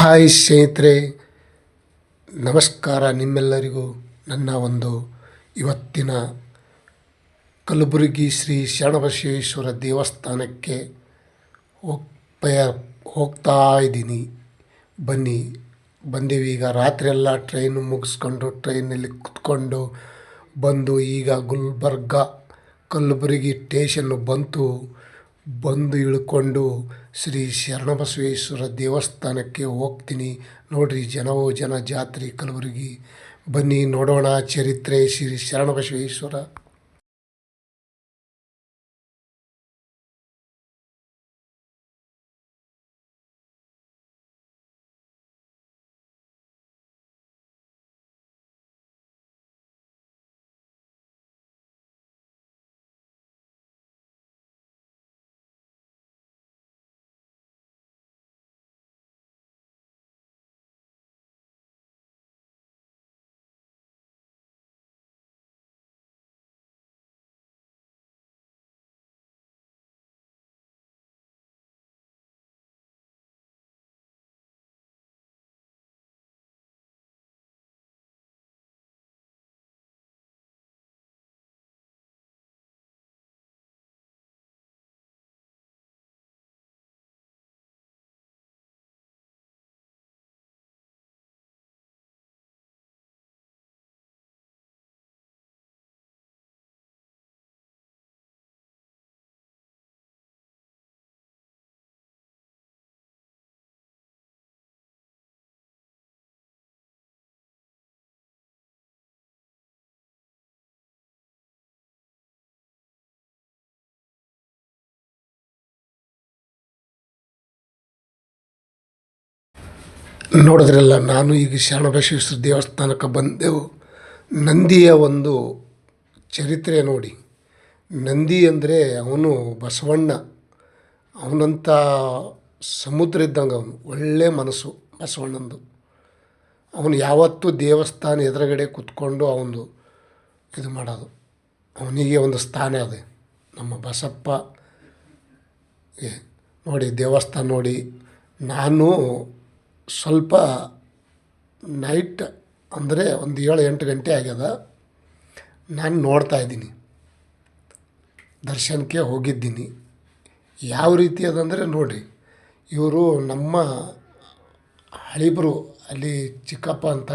Hi ಸ್ನೇಹಿತರೆ, ನಮಸ್ಕಾರ ನಿಮ್ಮೆಲ್ಲರಿಗೂ ನನ್ನ ಒಂದು ಇವತ್ತಿನ ಕಲಬುರಗಿ ಶ್ರೀ ಶರಣಬಸವೇಶ್ವರ ದೇವಸ್ಥಾನಕ್ಕೆ ಹೋಗ್, ಪಯ, ಹೋಗ್ತಾ ಇದ್ದೀನಿ. ಬನ್ನಿ, ಬಂದೀವಿ. ಈಗ ರಾತ್ರಿ ಎಲ್ಲ ಟ್ರೈನು ಮುಗಿಸ್ಕೊಂಡು ಟ್ರೈನಲ್ಲಿ ಕುತ್ಕೊಂಡು ಬಂದು ಈಗ ಗುಲ್ಬರ್ಗ ಕಲಬುರಗಿ ಟೇಷನ್ನು ಬಂತು. ಬಂದು ಇಳ್ಕೊಂಡು ಶ್ರೀ ಶರಣಬಸವೇಶ್ವರ ದೇವಸ್ಥಾನಕ್ಕೆ ಹೋಗ್ತೀನಿ. ನೋಡ್ರಿ ಜನವೋ ಜನ ಜಾತ್ರೆ ಕಲಬುರಗಿ. ಬನ್ನಿ ನೋಡೋಣ ಚರಿತ್ರೆ ಶ್ರೀ ಶರಣಬಸವೇಶ್ವರ. ನೋಡಿದ್ರಲ್ಲ ನಾನು ಈಗ ಶರಣ ಬಸವೇಶ್ವರ ದೇವಸ್ಥಾನಕ್ಕೆ ಬಂದೆವು. ನಂದಿಯ ಒಂದು ಚರಿತ್ರೆ ನೋಡಿ. ನಂದಿ ಅಂದರೆ ಅವನು ಬಸವಣ್ಣ. ಅವನಂಥ ಸಮುದ್ರ ಇದ್ದಂಗೆ ಅವನು. ಒಳ್ಳೆ ಮನಸ್ಸು ಬಸವಣ್ಣಂದು. ಅವನು ಯಾವತ್ತೂ ದೇವಸ್ಥಾನ ಎದುರುಗಡೆ ಕೂತ್ಕೊಂಡು ಅವನು ಇದು ಮಾಡೋದು. ಅವನಿಗೆ ಒಂದು ಸ್ಥಾನ ಅದೆ. ನಮ್ಮ ಬಸಪ್ಪ ನೋಡಿ ದೇವಸ್ಥಾನ ನೋಡಿ. ನಾನು ಸ್ವಲ್ಪ ನೈಟ್ ಅಂದರೆ ಒಂದು ಏಳು, ಎಂಟು ಗಂಟೆ ಆಗ್ಯದ. ನಾನು ನೋಡ್ತಾ ಇದ್ದೀನಿ. ದರ್ಶನಕ್ಕೆ ಹೋಗಿದ್ದೀನಿ. ಯಾವ ರೀತಿ ಅದಂದರೆ ನೋಡಿರಿ, ಇವರು ನಮ್ಮ ಹಳಿಬರು, ಅಲ್ಲಿ ಚಿಕ್ಕಪ್ಪ ಅಂತ,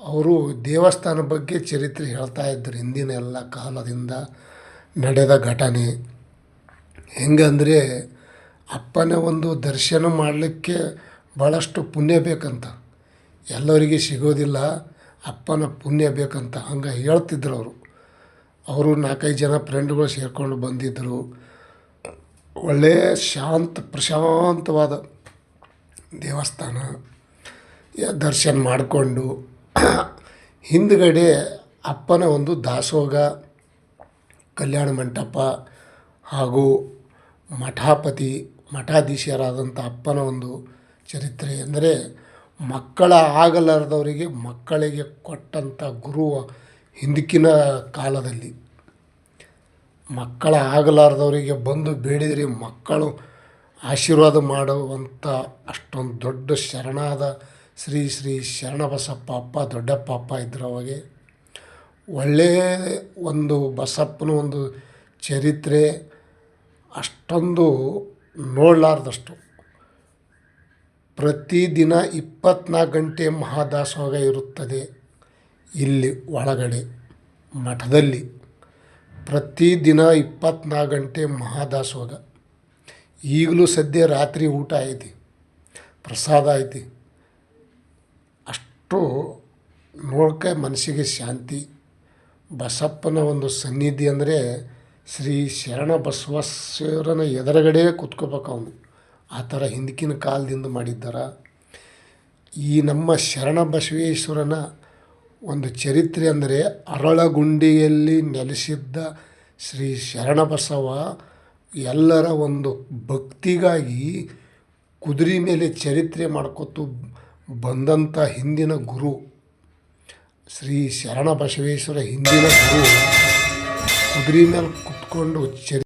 ಅವರು ದೇವಸ್ಥಾನ ಬಗ್ಗೆ ಚರಿತ್ರೆ ಹೇಳ್ತಾ ಇದ್ದರು ಹಿಂದಿನ ಎಲ್ಲ ಕಾಲದಿಂದ ನಡೆದ ಘಟನೆ. ಹೆಂಗಂದರೆ ಅಪ್ಪನ ಒಂದು ದರ್ಶನ ಮಾಡಲಿಕ್ಕೆ ಭಾಳಷ್ಟು ಪುಣ್ಯ ಬೇಕಂತ. ಎಲ್ಲರಿಗೆ ಸಿಗೋದಿಲ್ಲ, ಅಪ್ಪನ ಪುಣ್ಯ ಬೇಕಂತ ಹಂಗೆ ಹೇಳ್ತಿದ್ರು ಅವರು. ಅವರು ನಾಲ್ಕೈದು ಜನ ಫ್ರೆಂಡ್ಗಳು ಸೇರಿಕೊಂಡು ಬಂದಿದ್ದರು ಒಳ್ಳೆಯ ಶಾಂತ, ಪ್ರಶಾಂತವಾದ ದೇವಸ್ಥಾನ. ದರ್ಶನ ಮಾಡಿಕೊಂಡು ಹಿಂದ್ಗಡೆ ಅಪ್ಪನ ಒಂದು ದಾಸೋಗ ಕಲ್ಯಾಣ ಮಂಟಪ ಹಾಗೂ ಮಠಾಪತಿ, ಮಠಾಧೀಶರಾದಂಥ ಅಪ್ಪನ ಒಂದು ಚರಿತ್ರೆ ಅಂದರೆ ಮಕ್ಕಳ ಆಗಲಾರದವರಿಗೆ ಮಕ್ಕಳಿಗೆ ಕೊಟ್ಟಂಥ ಗುರು ಹಿಂದಕ್ಕಿನ ಕಾಲದಲ್ಲಿ. ಮಕ್ಕಳ ಆಗಲಾರದವರಿಗೆ ಬಂದು ಬೇಡಿದರೆ ಮಕ್ಕಳು ಆಶೀರ್ವಾದ ಮಾಡುವಂಥ ಅಷ್ಟೊಂದು ದೊಡ್ಡ ಶರಣಾದ ಶ್ರೀ ಶ್ರೀ ಶರಣಬಸಪ್ಪ ಅಪ್ಪ, ದೊಡ್ಡಪ್ಪ ಅಪ್ಪ ಅವಾಗೆ. ಒಳ್ಳೆಯ ಒಂದು ಬಸಪ್ಪನ ಒಂದು ಚರಿತ್ರೆ ಅಷ್ಟೊಂದು ನೋಡಲಾರ್ದಷ್ಟು. ಪ್ರತಿದಿನ ಇಪ್ಪತ್ನಾಲ್ಕು ಗಂಟೆ ಮಹಾದಾಸೋಹ ಇರುತ್ತದೆ. ಇಲ್ಲಿ ಒಳಗಡೆ ಮಠದಲ್ಲಿ ಪ್ರತಿದಿನ ಇಪ್ಪತ್ನಾಲ್ಕು ಗಂಟೆ ಮಹಾದಾಸೋಹ. ಈಗಲೂ ಸದ್ಯ ರಾತ್ರಿ ಊಟ ಐತಿ, ಪ್ರಸಾದ ಐತಿ. ಅಷ್ಟು ನೋಡ್ಕೆ ಮನಸ್ಸಿಗೆ ಶಾಂತಿ. ಬಸಪ್ಪನ ಒಂದು ಸನ್ನಿಧಿ ಅಂದರೆ ಶ್ರೀ ಶರಣ ಬಸವಸ್ವರನ ಎದುರುಗಡೆ ಕೂತ್ಕೋಬೇಕು ಅವನು. ಆ ಥರ ಹಿಂದಕಿನ ಕಾಲದಿಂದ ಮಾಡಿದ್ದಾರೆ. ಈ ನಮ್ಮ ಶರಣ ಬಸವೇಶ್ವರನ ಒಂದು ಚರಿತ್ರೆ ಅಂದರೆ ಅರಳಗುಂಡಿಯಲ್ಲಿ ನೆಲೆಸಿದ್ದ ಶ್ರೀ ಶರಣಬಸವ ಎಲ್ಲರ ಒಂದು ಭಕ್ತಿಗಾಗಿ ಕುದುರೆ ಮೇಲೆ ಚರಿತ್ರೆ ಮಾಡ್ಕೊತು ಬಂದಂಥ ಹಿಂದಿನ ಗುರು. ಶ್ರೀ ಶರಣ ಬಸವೇಶ್ವರ ಹಿಂದಿನ ಗುರು ಕುದುರೆ ಮೇಲೆ ಕುತ್ಕೊಂಡು ಚರಿ